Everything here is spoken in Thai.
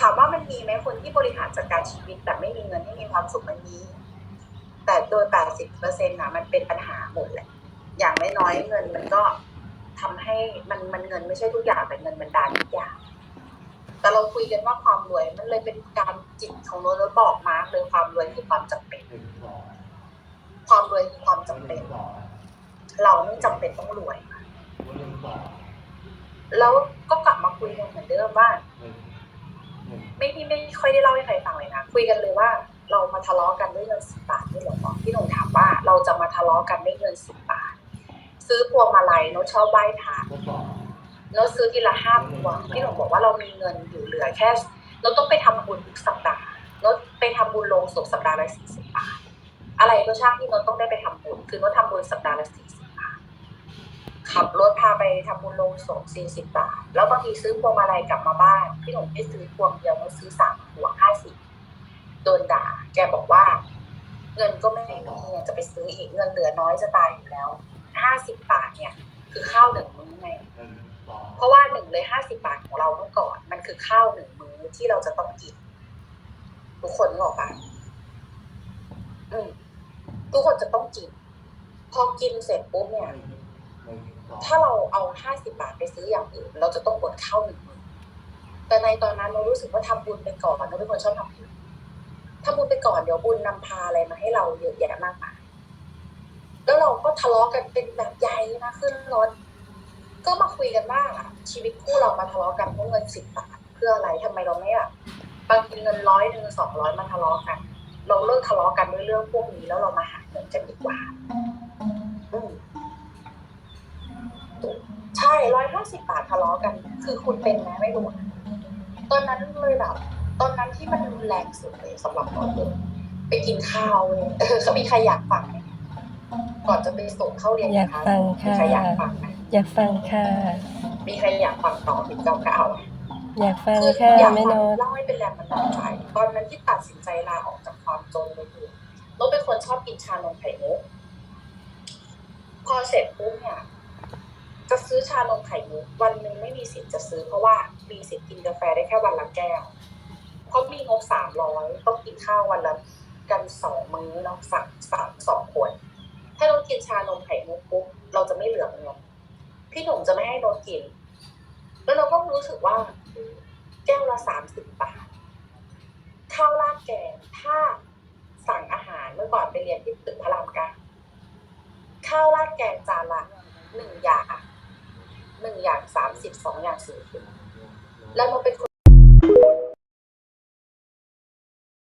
ถามว่ามันมีไหมคนที่บริหารจัดการชีวิตแต่ไม่มีเงินให้มีความสุขมันมีแต่โดย 80เปอร์เซ็นต์นะมันเป็นปัญหาหมดแหละ อย่างน้อยๆเงินมันก็ทำให้มันมันเงินไม่ใช่ทุกอย่างแต่เงินมันดานทุกอย่าง แต่เราคุยกันว่าความรวยมันเลยเป็นการจิตของโน้ตแล้วบอกมาร์กเลยความรวยคือความจำเป็นหนึ่งสองความรวยคือความจำหเป็นึ่นงสองเราไม่จำเป็นต้องรวยหนึ่งสองแล้วก็กลับมาคุยกันเหมือนเดิมว่าหนึ่งหนึ่ง ไม่พี่ไม่ค่อยได้เล่าให้ใครฟังเลยนะคุยกันเลยว่าเรามาทะเลาะกันด้วยเงินสิบบาทนี่หรอพี่หนุ่มถามว่าเราจะมาทะเลาะกันด้วยเงินสิบบาท ซื้อพวงมาลัยโน้ตชอบไหว้พระทดสอบโน้ตซื้อทีละห้าพวงพี่หนุ่มบอกว่าเรามีเงินอยู่เหลือแค่เราต้องไปทำบุญทุกสัปดาห์โนตไปทำบุญลงศพสัปดาห์ละสี่สิบบาทอะไรก็ช่างที่โน้ตต้องได้ไปทำบุญคือโน้ตทำบุญสัปดาห์ละสี่สิ ขับรถพาไปทำบุญลงศพสี่สิบบาท แล้วบางทีซื้อพวงมาลัยกลับมาบ้าน พี่หนุ่มไม่ซื้อพวงเดียวโน้ตซื้อสามพวงห้าสิบโดนด่า แกบอกว่า เงินก็ไม่มีเนี่ยจะไปซื้ออีกเงินเหลือน้อยจะตายอยู่แล้วห้าสิบบาทเนี่ย คือข้าวหนึ่งมื้อไงเพราะว่าหนึ่งเลยห้าสิบาทของเราเมื่อก่อน มันคือข้าวหนึ่งมื้อที่เราจะต้องกินทุกคนนึกออกปะอืมทุกคนจะต้องกิน พอกินเสร็จปุ๊บเนี่ย ถ้าเราเอาห้าสิบาทไปซื้ออย่างอื่น เราจะต้องอดข้าวหนึ่งมื้อแต่ในตอนนั้นเรารู้สึกว่าทำบุญไปก่อนเราเป็นคนชอบทำบุญทำบุญไปก่อนเดี๋ยวบุญนำพาอะไรมาให้เราเยอะแยะมากมายแล้วเราก็ทะเลาะกันเป็นแบบใหญ่นะขึ้นรถก็มาคุยกันว่าชีวิตคู่เรามาทะเลาะกันเพราะเงินสิบบาทเพื่ออะไรทำไมเราไม่แบบบางทีเงินร้อยหนึ่งสองร้อยมาทะเลาะกัน เราเลิกทะเลาะกันด้วยเรื่องพวกนี้แล้วเรามาหาเงินกันดีกว่า อืม ช่ร้อยห้าสิบบาททะเลาะกัน คือคุณเป็นไหมไม่รู้นะตอนนั้นเลยแบบ ตอนนั้นที่มันรุนแรงสุดเลยสำหรับตอนเด็กไปกินข้าวเลยเออเขามีใครอยากฟังไหมก่อนจะไปส่งเข้าเรียนอยากนะคะฟังมีค่ะใครอยากฟังไหมอยากฟังค่ะ มีใครอยากฟังต่อถึงเก้าเก้าไหมอยากฟังคือค่ะอยากแม่ฟัโน้งตเล่าให้เป็นแรงบันดาลใจ ตอนนั้นที่ตัดสินใจลาออกจากความจนเลยคือเราเป็นคนชอบกินชานมไข่มุกพอเสร็จปุ๊บเนี่ย จะซื้อชานมไข่มุกวันหนึ่งไม่มีสิทธิ์จะซื้อเพราะว่ามีสิทธิ์กินกาแฟได้แค่วันละแก้วเพราะมีงบสามร้อยต้องกินข้าววันละกันสองมื้อเนาะสั่งสามสองขวดถ้าเรากินชานมไข่มุกปุ๊บเราจะไม่เหลือเงินพี่หนุ่มจะไม่ให้เรากิน แล้วเราก็รู้สึกว่า แก้วละสามสิบบาทข้าวราดแกงถ้าสั่งอาหารเมื่อก่อนไปเรียนที่ตึกพระรามเก้าข้าวราดแกงจานละหนึ่งอย่าง หนึ่งอย่างสามสิบสองอย่างสี่สิบแล้วเราเป็น